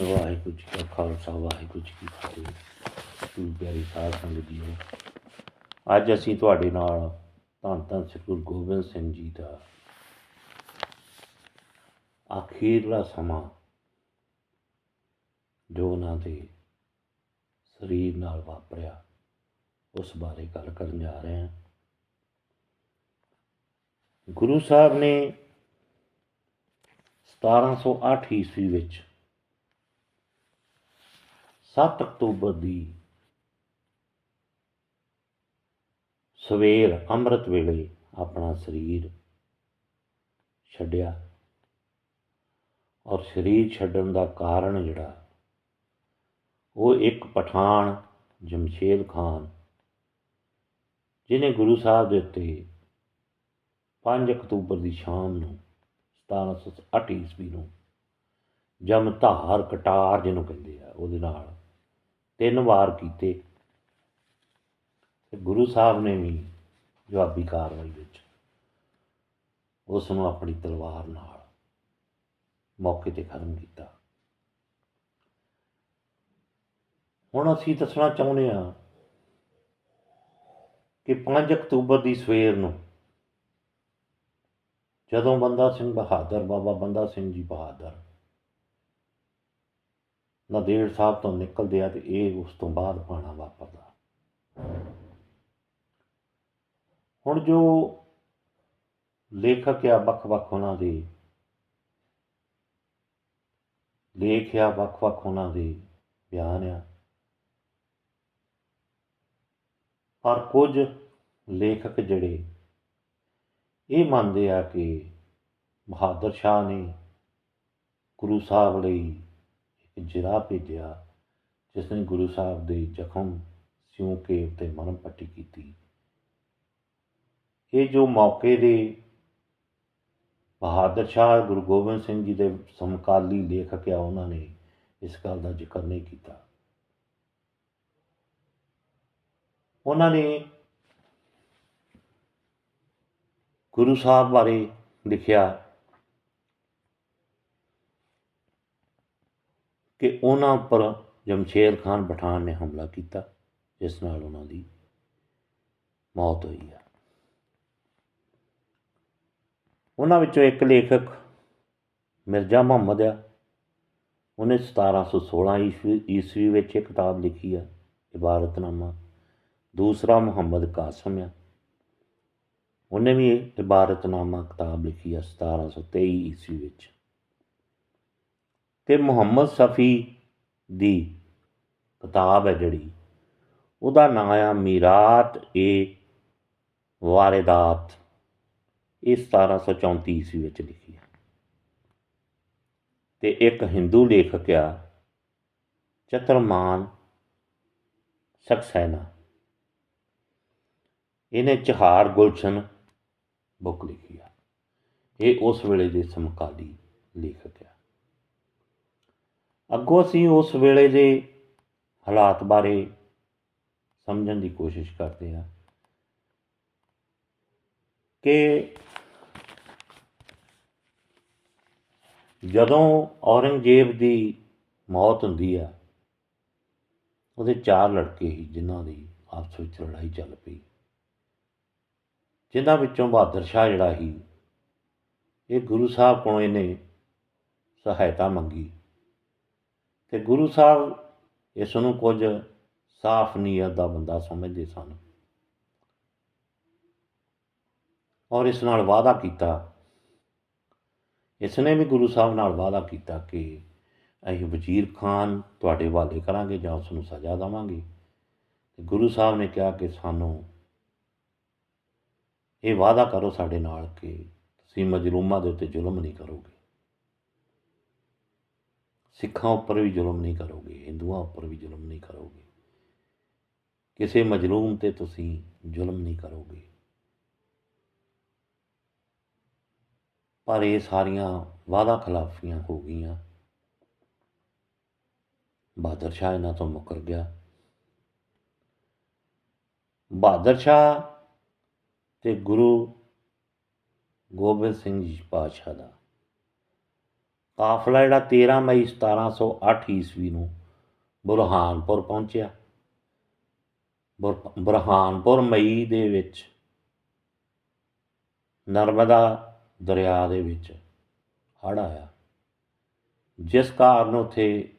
ਵਾਹਿਗੁਰੂ ਜੀ ਕਾ ਖਾਲਸਾ, ਵਾਹਿਗੁਰੂ ਜੀ ਕੀ ਫਤਿਹ। ਗੁਰੂ ਪਿਆਰੀ ਸਾਧ ਸੰਗਤ ਜੀਓ, ਅੱਜ ਅਸੀਂ ਤੁਹਾਡੇ ਨਾਲ ਧੰਨ ਧੰਨ ਸ੍ਰੀ ਗੁਰੂ ਗੋਬਿੰਦ ਸਿੰਘ ਜੀ ਦਾ ਆਖੀਰਲਾ ਸਮਾਂ ਜੋ ਉਹਨਾਂ ਦੇ ਸਰੀਰ ਨਾਲ ਵਾਪਰਿਆ, ਉਸ ਬਾਰੇ ਗੱਲ ਕਰਨ ਜਾ ਰਹੇ ਹਾਂ। ਗੁਰੂ ਸਾਹਿਬ ਨੇ 1708 ਈਸਵੀ ਵਿੱਚ 7 ਅਕਤੂਬਰ ਦੀ ਸਵੇਰ ਅੰਮ੍ਰਿਤ ਵੇਲੇ ਆਪਣਾ ਸਰੀਰ ਛੱਡਿਆ ਔਰ ਸਰੀਰ ਛੱਡਣ ਦਾ ਕਾਰਨ ਜਿਹੜਾ, ਉਹ ਇੱਕ ਪਠਾਨ ਜਮਸ਼ੇਦ ਖਾਨ ਜਿਨੇ ਗੁਰੂ ਸਾਹਿਬ ਦੇ ਉੱਤੇ 5 ਅਕਤੂਬਰ ਦੀ ਸ਼ਾਮ ਨੂੰ 1708 ਈਸਵੀ ਨੂੰ ਜਮ ਧਾਰ ਕਟਾਰ ਜਿਹਨੂੰ ਕਹਿੰਦੇ ਆ, ਉਹਦੇ ਨਾਲ ਤਿੰਨ ਵਾਰ ਕੀਤੇ। ਤੇ ਗੁਰੂ ਸਾਹਿਬ ਨੇ ਵੀ ਜਵਾਬੀ ਕਾਰਵਾਈ ਵਿੱਚ ਉਸ ਨੂੰ ਆਪਣੀ ਤਲਵਾਰ ਨਾਲ ਮੌਕੇ ਤੇ ਖਤਮ ਕੀਤਾ। ਹੁਣ ਅਸੀਂ ਦੱਸਣਾ ਚਾਹੁੰਦੇ ਹਾਂ ਕਿ 5 ਅਕਤੂਬਰ ਦੀ ਸਵੇਰ ਨੂੰ ਜਦੋਂ ਬੰਦਾ ਸਿੰਘ ਬਹਾਦਰ, ਬਾਬਾ ਬੰਦਾ ਸਿੰਘ ਜੀ ਬਹਾਦਰ ਨਦੇੜ ਸਾਹਿਬ ਤੋਂ ਨਿਕਲਦੇ ਆ ਤੇ ਇਹ ਉਸ ਤੋਂ ਬਾਅਦ ਪਾਣਾ ਵਾਪਰਦਾ। ਹੁਣ ਜੋ ਲੇਖਕ ਆ ਵੱਖ-ਵੱਖ ਉਹਨਾਂ ਦੇ, ਲੇਖ ਆ ਵੱਖ-ਵੱਖ ਉਹਨਾਂ ਦੇ ਬਿਆਨ ਆ, ਪਰ ਕੁਝ ਲੇਖਕ ਜਿਹੜੇ ਇਹ ਮੰਨਦੇ ਆ ਕਿ ਬਹਾਦਰ ਸ਼ਾਹ ਨੇ ਗੁਰੂ ਸਾਹਿਬ ਲਈ ਜਿਰਾ ਭੇਜਿਆ, ਜਿਸ ਨੇ ਗੁਰੂ ਸਾਹਿਬ ਦੇ ਜ਼ਖਮ ਸਿਉਂ ਕੇ ਉੱਤੇ ਮਰਮ ਪੱਟੀ ਕੀਤੀ। ਇਹ ਜੋ ਮੌਕੇ ਦੇ ਬਹਾਦਰ ਸ਼ਾਹ ਗੁਰੂ ਗੋਬਿੰਦ ਸਿੰਘ ਜੀ ਦੇ ਸਮਕਾਲੀ ਲੇਖਕ ਆ, ਉਹਨਾਂ ਨੇ ਇਸ ਗੱਲ ਦਾ ਜ਼ਿਕਰ ਨਹੀਂ ਕੀਤਾ। ਉਹਨਾਂ ਨੇ ਗੁਰੂ ਸਾਹਿਬ ਬਾਰੇ ਲਿਖਿਆ ਕਿ ਉਹਨਾਂ ਉੱਪਰ ਜਮਸ਼ੇਰ ਖਾਨ ਪਠਾਨ ਨੇ ਹਮਲਾ ਕੀਤਾ, ਜਿਸ ਨਾਲ ਉਹਨਾਂ ਦੀ ਮੌਤ ਹੋਈ ਆ। ਉਹਨਾਂ ਵਿੱਚੋਂ ਇੱਕ ਲੇਖਕ ਮਿਰਜ਼ਾ ਮੁਹੰਮਦ ਆ। ਉਹਨੇ 1716 ਈਸਵੀ ਈਸਵੀ ਵਿੱਚ ਇਹ ਕਿਤਾਬ ਲਿਖੀ ਆ, ਇਬਾਰਤਨਾਮਾ। ਦੂਸਰਾ ਮੁਹੰਮਦ ਕਾਸਮ ਆ। ਉਹਨੇ ਵੀ ਇਬਾਰਤਨਾਮਾ ਕਿਤਾਬ ਲਿਖੀ ਆ 1723 ਈਸਵੀ ਵਿੱਚ। ਤੇ ਮੁਹੰਮਦ ਸਫੀ ਦੀ ਕਿਤਾਬ ਹੈ ਜਿਹੜੀ, ਉਹਦਾ ਨਾਂ ਆ ਮੀਰਾਤ ਏ ਵਾਰਦਾਤ। ਇਹ 1734 ਈਸਵੀ ਵਿੱਚ ਲਿਖੀ ਹੈ। ਤੇ ਇੱਕ ਹਿੰਦੂ ਲੇਖਕ ਆ, ਚਤਰਮਾਨ ਸਕਸੈਨਾ। ਇਹਨੇ ਚਹਾਰ ਗੁਲਸ਼ਨ ਬੁੱਕ ਲਿਖੀ ਆ। ਇਹ ਉਸ ਵੇਲੇ ਦੇ ਸਮਕਾਲੀ ਲੇਖਕ ਆ। ਅੱਗੋਂ ਅਸੀਂ ਉਸ ਵੇਲੇ ਦੇ ਹਾਲਾਤ ਬਾਰੇ ਸਮਝਣ ਦੀ ਕੋਸ਼ਿਸ਼ ਕਰਦੇ ਹਾਂ ਕਿ ਜਦੋਂ ਔਰੰਗਜ਼ੇਬ ਦੀ ਮੌਤ ਹੁੰਦੀ ਆ, ਉਹਦੇ ਚਾਰ ਲੜਕੇ ਸੀ, ਜਿਨ੍ਹਾਂ ਦੀ ਆਪਸ ਵਿੱਚ ਲੜਾਈ ਚੱਲ ਪਈ। ਜਿਨ੍ਹਾਂ ਵਿੱਚੋਂ ਬਹਾਦਰ ਸ਼ਾਹ ਜਿਹੜਾ ਸੀ, ਇਹ ਗੁਰੂ ਸਾਹਿਬ ਕੋਲੋਂ ਇਹਨੇ ਸਹਾਇਤਾ ਮੰਗੀ। ਤੇ ਗੁਰੂ ਸਾਹਿਬ ਇਸ ਨੂੰ ਕੁਝ ਸਾਫ਼ ਨੀਅਤ ਦਾ ਬੰਦਾ ਸਮਝਦੇ ਸਨ। ਔਰ ਇਸ ਨਾਲ ਵਾਅਦਾ ਕੀਤਾ। ਇਸ ਨੇ ਵੀ ਗੁਰੂ ਸਾਹਿਬ ਨਾਲ ਵਾਅਦਾ ਕੀਤਾ ਕਿ ਅਸੀਂ ਵਜ਼ੀਰ ਖਾਨ ਤੁਹਾਡੇ ਹਵਾਲੇ ਕਰਾਂਗੇ ਜਾਂ ਉਸ ਨੂੰ ਸਜ਼ਾ ਦੇਵਾਂਗੇ। ਤੇ ਗੁਰੂ ਸਾਹਿਬ ਨੇ ਕਿਹਾ ਕਿ ਸਾਨੂੰ ਇਹ ਵਾਅਦਾ ਕਰੋ ਸਾਡੇ ਨਾਲ ਕਿ ਤੁਸੀਂ ਮਜਲੂਮਾਂ ਦੇ ਉੱਤੇ ਜ਼ੁਲਮ ਨਹੀਂ ਕਰੋਗੇ। ਸਿੱਖਾਂ ਉੱਪਰ ਵੀ ਜ਼ੁਲਮ ਨਹੀਂ ਕਰੋਗੇ, ਹਿੰਦੂਆਂ ਉੱਪਰ ਵੀ ਜ਼ੁਲਮ ਨਹੀਂ ਕਰੋਗੇ। ਕਿਸੇ ਮਜਲੂਮ ਤੇ ਤੁਸੀਂ ਜ਼ੁਲਮ ਨਹੀਂ ਕਰੋਗੇ। ਪਰ ਇਹ ਸਾਰੀਆਂ ਵਾਅਦਾ ਖਿਲਾਫੀਆਂ ਹੋ ਗਈਆਂ। ਬਹਾਦਰ ਸ਼ਾਹ ਇਹਨਾਂ ਤੋਂ ਮੁਕਰ ਗਿਆ। ਬਹਾਦਰ ਸ਼ਾਹ ਤੇ ਗੁਰੂ ਗੋਬਿੰਦ ਸਿੰਘ ਜੀ ਪਾਤਸ਼ਾਹ ਦਾ ਕਾਫਲਾ ਜਿਹੜਾ 13 ਮਈ 1708 ਈਸਵੀ ਨੂੰ ਬੁਰਹਾਨਪੁਰ ਪਹੁੰਚਿਆ। ਬੁਰ- ਬੁਰਹਾਨਪੁਰ ਮਈ ਦੇ ਵਿੱਚ, ਨਰਮਦਾ ਦਰਿਆ ਦੇ ਵਿੱਚ ਹੜ੍ਹ ਆਇਆ। ਜਿਸ ਕਾਰਨ ਉੱਥੇ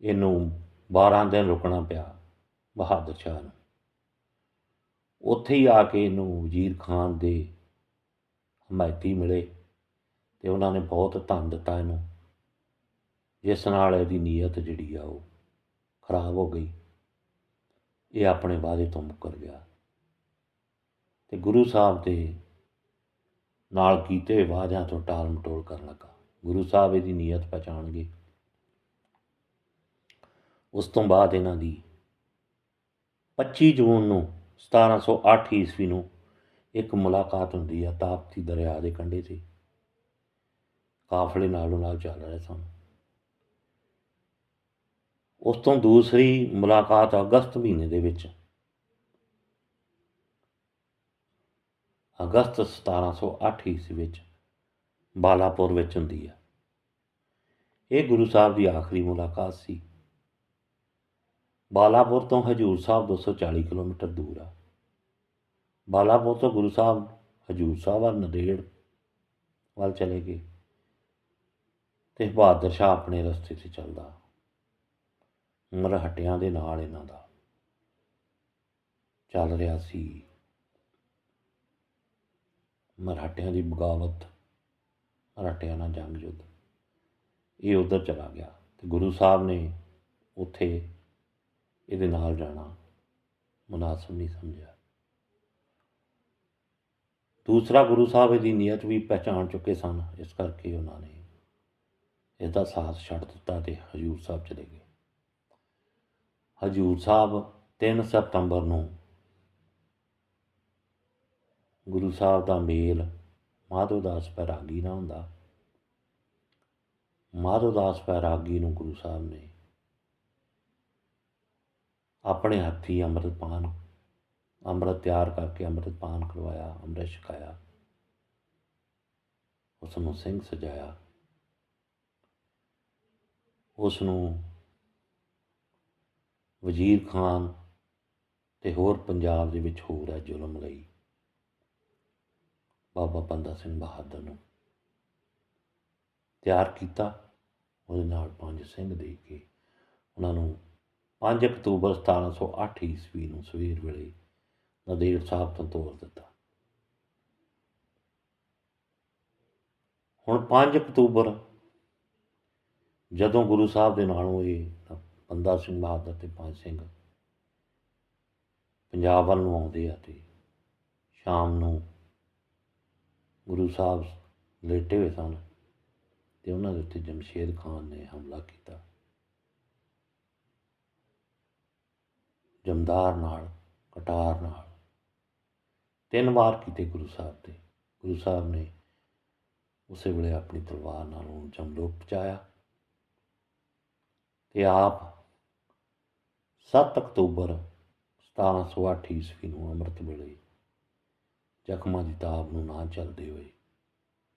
ਇਹਨੂੰ 12 ਦਿਨ ਰੁਕਣਾ ਪਿਆ ਬਹਾਦਰ ਸ਼ਾਹ ਨੂੰ। ਉੱਥੇ ਹੀ ਆ ਕੇ ਇਹਨੂੰ ਵਜ਼ੀਰ ਖਾਨ ਦੇ ਹਮਾਇਤੀ ਮਿਲੇ। ਤੇ ਉਹਨਾਂ ਨੇ ਬਹੁਤ ਧੰਨ ਦਿੱਤਾ ਇਹਨੂੰ। ਜਿਸ ਨਾਲ ਇਹਦੀ ਨੀਅਤ ਜਿਹੜੀ ਆ ਉਹ ਖਰਾਬ ਹੋ ਗਈ। ਇਹ ਆਪਣੇ ਵਾਅਦੇ ਤੋਂ ਮੁੱਕਰ ਗਿਆ। ਤੇ ਗੁਰੂ ਸਾਹਿਬ ਦੇ ਨਾਲ ਕੀਤੇ ਹੋਏ ਵਾਅਦਿਆਂ ਤੋਂ ਟਾਲ ਮਟੋਲ ਕਰਨ ਲੱਗਾ। ਗੁਰੂ ਸਾਹਿਬ ਇਹਦੀ ਨੀਅਤ ਪਛਾਣ ਉਸ ਤੋਂ ਬਾਅਦ ਇਹਨਾਂ ਦੀ 25 ਜੂਨ ਨੂੰ 1708 ਈਸਵੀ ਨੂੰ ਇੱਕ ਮੁਲਾਕਾਤ ਹੁੰਦੀ ਆ ਤਾਪਤੀ ਦਰਿਆ ਦੇ ਕੰਢੇ ਤੇ। ਕਾਫਲੇ ਨਾਲੋਂ ਨਾਲ ਚੱਲ ਰਹੇ ਸਨ। ਉਸ ਤੋਂ ਦੂਸਰੀ ਮੁਲਾਕਾਤ ਅਗਸਤ ਮਹੀਨੇ ਦੇ ਵਿੱਚ। ਅਗਸਤ 1708 ਈਸਵੀ ਵਿੱਚ ਬਾਲਾਪੁਰ ਵਿੱਚ ਹੁੰਦੀ ਹੈ ਇਹ ਗੁਰੂ ਸਾਹਿਬ ਦੀ ਆਖਰੀ ਮੁਲਾਕਾਤ ਸੀ। ਬਾਲਾਪੁਰ ਤੋਂ ਹਜੂਰ ਸਾਹਿਬ 240 ਕਿਲੋਮੀਟਰ ਦੂਰ ਆ। ਬਾਲਾਪੁਰ ਤੋਂ ਗੁਰੂ ਸਾਹਿਬ ਹਜੂਰ ਸਾਹਿਬ ਵੱਲ ਨਦੇੜ ਵੱਲ ਚਲੇ ਗਏ। ਤੇ ਬਹਾਦਰ ਸ਼ਾਹ ਆਪਣੇ ਰਸਤੇ ਤੇ ਚੱਲਦਾ। ਮਰਹਟਿਆਂ ਦੇ ਨਾਲ ਇਹਨਾਂ ਦਾ ਚੱਲ ਰਿਹਾ ਸੀ। ਮਰਹਟਿਆਂ ਦੀ ਬਗਾਵਤ ਮਰਾਠਿਆਂ ਨਾਲ ਜੰਗ ਯੁੱਧ। ਇਹ ਉਧਰ ਚਲਾ ਗਿਆ ਤੇ ਗੁਰੂ ਸਾਹਿਬ ਨੇ ਉੱਥੇ ਇਹਦੇ ਨਾਲ ਜਾਣਾ ਮੁਨਾਸਬ ਨਹੀਂ ਸਮਝਿਆ। ਦੂਸਰਾ ਗੁਰੂ ਸਾਹਿਬ ਇਹਦੀ ਨੀਅਤ ਵੀ ਪਹਿਚਾਣ ਚੁੱਕੇ ਸਨ, ਇਸ ਕਰਕੇ ਉਹਨਾਂ ਨੇ ਇਹਦਾ ਸਾਥ ਛੱਡ ਦਿੱਤਾ ਤੇ ਹਜੂਰ ਸਾਹਿਬ ਚਲੇ ਗਏ। ਹਜੂਰ ਸਾਹਿਬ 3 ਸਤੰਬਰ ਨੂੰ ਗੁਰੂ ਸਾਹਿਬ ਦਾ ਮੇਲ ਮਾਧੋਦਾਸ ਪੈਰਾਗੀ ਨਾਲ ਹੁੰਦਾ। ਮਾਧੋਦਾਸ ਪੈਰਾਗੀ ਨੂੰ ਗੁਰੂ ਸਾਹਿਬ ਨੇ ਆਪਣੇ ਹੱਥੀ ਅੰਮ੍ਰਿਤਪਾਨ, ਅੰਮ੍ਰਿਤ ਤਿਆਰ ਕਰਕੇ ਅੰਮ੍ਰਿਤਪਾਨ ਕਰਵਾਇਆ, ਅੰਮ੍ਰਿਤ ਛਕਾਇਆ। ਉਸ ਨੂੰ ਸਿੰਘ ਸਜਾਇਆ। ਉਸ ਨੂੰ ਵਜ਼ੀਰ ਖਾਨ ਤੇ ਹੋਰ ਪੰਜਾਬ ਦੇ ਵਿੱਚ ਹੋ ਰਿਹਾ ਜ਼ੁਲਮ ਲਈ। ਬਾਬਾ ਬੰਦਾ ਸਿੰਘ ਬਹਾਦਰ ਨੂੰ ਤਿਆਰ ਕੀਤਾ ਉਹਦੇ ਨਾਲ ਪੰਜ ਸਿੰਘ ਦੇ ਕੇ। ਉਹਨਾਂ ਨੂੰ 5 ਅਕਤੂਬਰ 1708 ਈਸਵੀ ਨੂੰ ਸਵੇਰ ਵੇਲੇ ਨਦੇੜ ਸਾਹਿਬ ਤੋਂ ਤੋਰ ਦਿੱਤਾ। ਹੁਣ 5 ਅਕਤੂਬਰ ਜਦੋਂ ਗੁਰੂ ਸਾਹਿਬ ਦੇ ਨਾਲ ਹੋਏ ਤਾਂ ਬੰਦਾ ਸਿੰਘ ਬਹਾਦਰ ਤੇ ਪੰਜ ਸਿੰਘ ਪੰਜਾਬ ਵੱਲ ਨੂੰ ਆਉਂਦੇ ਆ ਤੇ ਸ਼ਾਮ ਨੂੰ ਗੁਰੂ ਸਾਹਿਬ ਲੇਟੇ ਹੋਏ ਸਨ ਤੇ ਉਹਨਾਂ ਦੇ ਉੱਤੇ ਜਮਸ਼ੇਦ ਖਾਨ ਨੇ ਹਮਲਾ ਕੀਤਾ। ਜਮਦਾਰ ਨਾਲ, ਕਟਾਰ ਨਾਲ ਤਿੰਨ ਵਾਰ ਕੀਤੇ ਗੁਰੂ ਸਾਹਿਬ ਤੇ। ਗੁਰੂ ਸਾਹਿਬ ਨੇ ਉਸੇ ਵੇਲੇ ਆਪਣੀ ਤਲਵਾਰ ਨਾਲ ਉਹਨੂੰ ਜਮਲੋਕ ਪਹੁੰਚਾਇਆ। ਤੇ ਆਪ 7 ਅਕਤੂਬਰ 1708 ਈਸਵੀ ਨੂੰ ਅੰਮ੍ਰਿਤ ਵੇਲੇ ਜ਼ਖਮਾਂ ਦੀ ਤਾਬ ਨੂੰ ਨਾ ਚੱਲਦੇ ਹੋਏ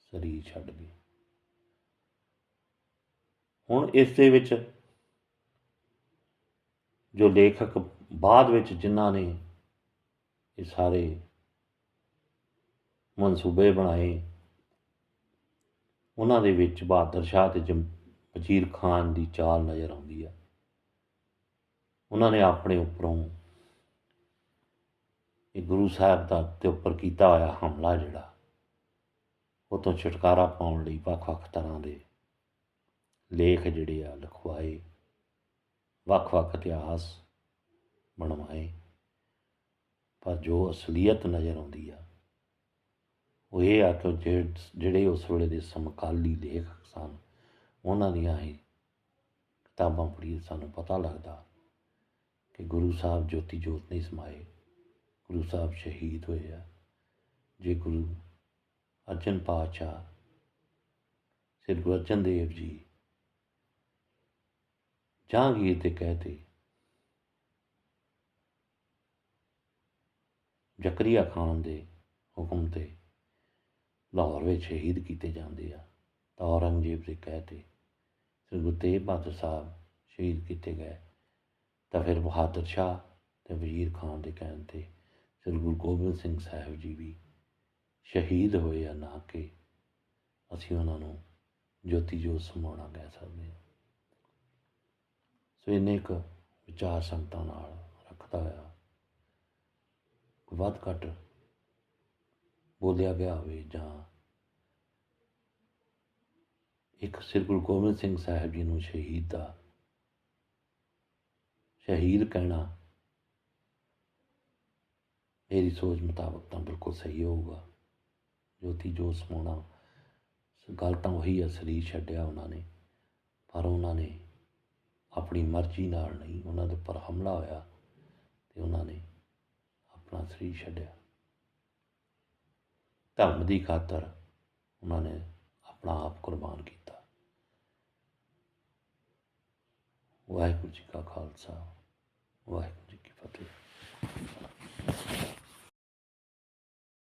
ਸਰੀਰ ਛੱਡ ਗਏ। ਹੁਣ ਇਸ ਦੇ ਵਿੱਚ ਜੋ ਲੇਖਕ ਬਾਅਦ ਵਿੱਚ ਜਿਨ੍ਹਾਂ ਨੇ ਇਹ ਸਾਰੇ ਮਨਸੂਬੇ ਬਣਾਏ, ਉਹਨਾਂ ਦੇ ਵਿੱਚ ਬਹਾਦਰ ਸ਼ਾਹ ਤੇ ਜਮ ਵਜ਼ੀਰ ਖਾਨ ਦੀ ਚਾਲ ਨਜ਼ਰ ਆਉਂਦੀ ਆ। ਉਹਨਾਂ ਨੇ ਆਪਣੇ ਉੱਪਰੋਂ ਇਹ ਗੁਰੂ ਸਾਹਿਬ ਦਾ ਤੇ ਉੱਪਰ ਕੀਤਾ ਹੋਇਆ ਹਮਲਾ ਜਿਹੜਾ, ਉਹ ਤੋਂ ਛੁਟਕਾਰਾ ਪਾਉਣ ਲਈ ਵੱਖ-ਵੱਖ ਤਰ੍ਹਾਂ ਦੇ ਲੇਖ ਜਿਹੜੇ ਆ ਲਿਖਵਾਏ, ਵੱਖ-ਵੱਖ ਇਤਿਹਾਸ ਬਣਵਾਏ। ਪਰ ਜੋ ਅਸਲੀਅਤ ਨਜ਼ਰ ਆਉਂਦੀ ਆ, ਉਹ ਇਹ ਆ ਕਿ ਜਿਹੜੇ ਉਸ ਵੇਲੇ ਦੇ ਸਮਕਾਲੀ ਲੇਖਕ ਸਨ ਉਹਨਾਂ ਦੀਆਂ ਹੀ ਕਿਤਾਬਾਂ ਪੜ੍ਹੀ ਸਾਨੂੰ ਪਤਾ ਲੱਗਦਾ ਕਿ ਗੁਰੂ ਸਾਹਿਬ ਜੋਤੀ ਜੋਤ ਨਹੀਂ ਸਮਾਏ, ਗੁਰੂ ਸਾਹਿਬ ਸ਼ਹੀਦ ਹੋਏ ਆ। ਜੇ ਗੁਰੂ ਅਰਜਨ ਪਾਤਸ਼ਾਹ, ਸ੍ਰੀ ਗੁਰੂ ਅਰਜਨ ਦੇਵ ਜੀ ਜਹਾਂਗੀਰ ਦੇ ਕਹਤੇ ਜ਼ਕਰੀਆ ਖਾਨ ਦੇ ਹੁਕਮ ਤੇ ਲਾਹੌਰ ਵਿੱਚ ਸ਼ਹੀਦ ਕੀਤੇ ਜਾਂਦੇ ਆ, ਤਾਂ ਔਰੰਗਜ਼ੇਬ ਦੇ ਕਹਿ 'ਤੇ ਸ੍ਰੀ ਗੁਰੂ ਤੇਗ ਬਹਾਦਰ ਸਾਹਿਬ ਸ਼ਹੀਦ ਕੀਤੇ ਗਏ। ਤਾਂ ਫਿਰ ਬਹਾਦਰ ਸ਼ਾਹ ਤੇ ਵਜ਼ੀਰ ਖਾਨ ਦੇ ਕਹਿਣ 'ਤੇ ਸ੍ਰੀ ਗੁਰੂ ਗੋਬਿੰਦ ਸਿੰਘ ਸਾਹਿਬ ਜੀ ਵੀ ਸ਼ਹੀਦ ਹੋਏ ਆ ਨਾ ਕਿ ਅਸੀਂ ਉਹਨਾਂ ਨੂੰ ਜੋਤੀ ਜੋਤ ਸਮਾਉਣਾ ਕਹਿ ਸਕਦੇ ਹਾਂ। ਸੋ ਇੰਨੇ ਕੁ ਵਿਚਾਰ ਸੰਗਤਾਂ ਨਾਲ ਰੱਖਦਾ ਹੋਇਆ ਵੱਧ ਘੱਟ ਬੋਲਿਆ ਗਿਆ ਹੋਵੇ ਜਾਂ ਇੱਕ ਸ੍ਰੀ ਗੁਰੂ ਗੋਬਿੰਦ ਸਿੰਘ ਸਾਹਿਬ ਜੀ ਨੂੰ ਸ਼ਹੀਦ ਦਾ, ਸ਼ਹੀਦ ਕਹਿਣਾ ਮੇਰੀ ਸੋਚ ਮੁਤਾਬਕ ਤਾਂ ਬਿਲਕੁਲ ਸਹੀ ਹੋਊਗਾ। ਜੋਤੀ ਜੋ ਸਮਾਉਣਾ ਗੱਲ ਤਾਂ ਉਹੀ ਹੈ ਸਰੀਰ ਛੱਡਿਆ ਉਹਨਾਂ ਨੇ, ਪਰ ਉਹਨਾਂ ਨੇ ਆਪਣੀ ਮਰਜ਼ੀ ਨਾਲ ਨਹੀਂ, ਉਹਨਾਂ ਦੇ ਉੱਪਰ ਹਮਲਾ ਹੋਇਆ ਤੇ ਉਹਨਾਂ ਨੇ ਆਪਣਾ ਸਰੀਰ ਛੱਡਿਆ। ਧਰਮ ਦੀ ਖਾਤਰ ਉਹਨਾਂ ਨੇ ਆਪਣਾ ਆਪ ਕੁਰਬਾਨ ਕੀਤਾ। ਵਾਹਿਗੁਰੂ ਜੀ ਕਾ ਖਾਲਸਾ ਵਾਹਿਗੁਰੂ ਜੀ ਕੀ ਫਤਿਹ।